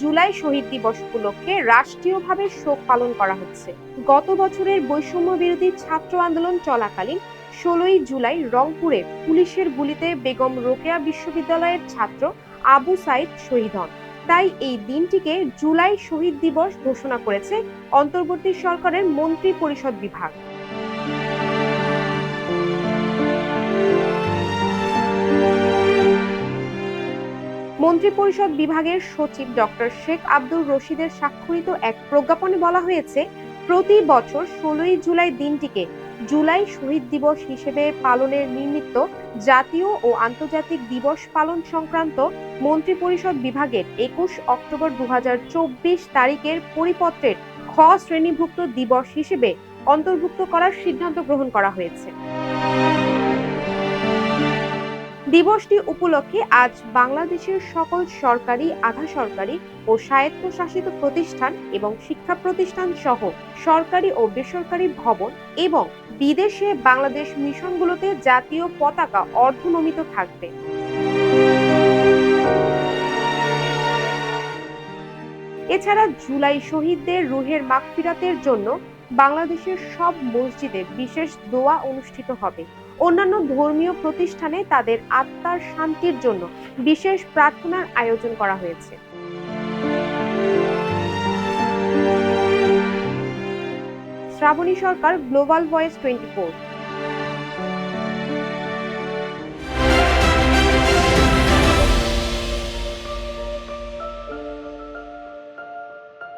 জুলাই শহীদ দিবস উপলক্ষে রাষ্ট্রীয়ভাবে শোক পালন করা হচ্ছে। গত বছরের বৈষম্য বিরোধী ছাত্র আন্দোলন চলাকালীন ষোলোই জুলাই রংপুরে পুলিশের গুলিতে বেগম রোকেয়া বিশ্ববিদ্যালয়ের ছাত্র আবু সাইদ শহীদ হন। তাই এই দিনটিকে জুলাই শহীদ দিবস ঘোষণা করেছে অন্তর্বর্তী সরকারের মন্ত্রী পরিষদ বিভাগ। মন্ত্রিপরিষদ বিভাগের সচিব ডক্টর শেখ আব্দুর রশিদের স্বাক্ষরিত এক প্রজ্ঞাপনে বলা হয়েছে, প্রতি বছর ষোলোই জুলাই দিনটিকে জুলাই শহীদ দিবস হিসেবে পালনের নিমিত্ত জাতীয় ও আন্তর্জাতিক দিবস পালন সংক্রান্ত মন্ত্রিপরিষদ বিভাগের একুশ অক্টোবর দু হাজার চব্বিশ তারিখের পরিপত্রের খ শ্রেণীভুক্ত দিবস হিসেবে অন্তর্ভুক্ত করার সিদ্ধান্ত গ্রহণ করা হয়েছে। দিবসটি উপলক্ষে আজ বাংলাদেশের সকল সরকারি, আধা সরকারি ও স্বায়ত্তশাসিত প্রতিষ্ঠান এবং শিক্ষা প্রতিষ্ঠান সহ সরকারি ও বেসরকারি ভবন এবং বিদেশে বাংলাদেশ মিশনগুলোতে জাতীয় পতাকা অর্ধনমিত থাকবে। এছাড়া জুলাই শহীদদের রুহের মাগফিরাতের জন্য বাংলাদেশের সব মসজিদে বিশেষ দোয়া অনুষ্ঠিত হবে। অন্যান্য ধর্মীয় প্রতিষ্ঠানে তাদের আত্মার শান্তির জন্য বিশেষ প্রার্থনার আয়োজন করা হয়েছে। Shrabani Sarkar global voice twenty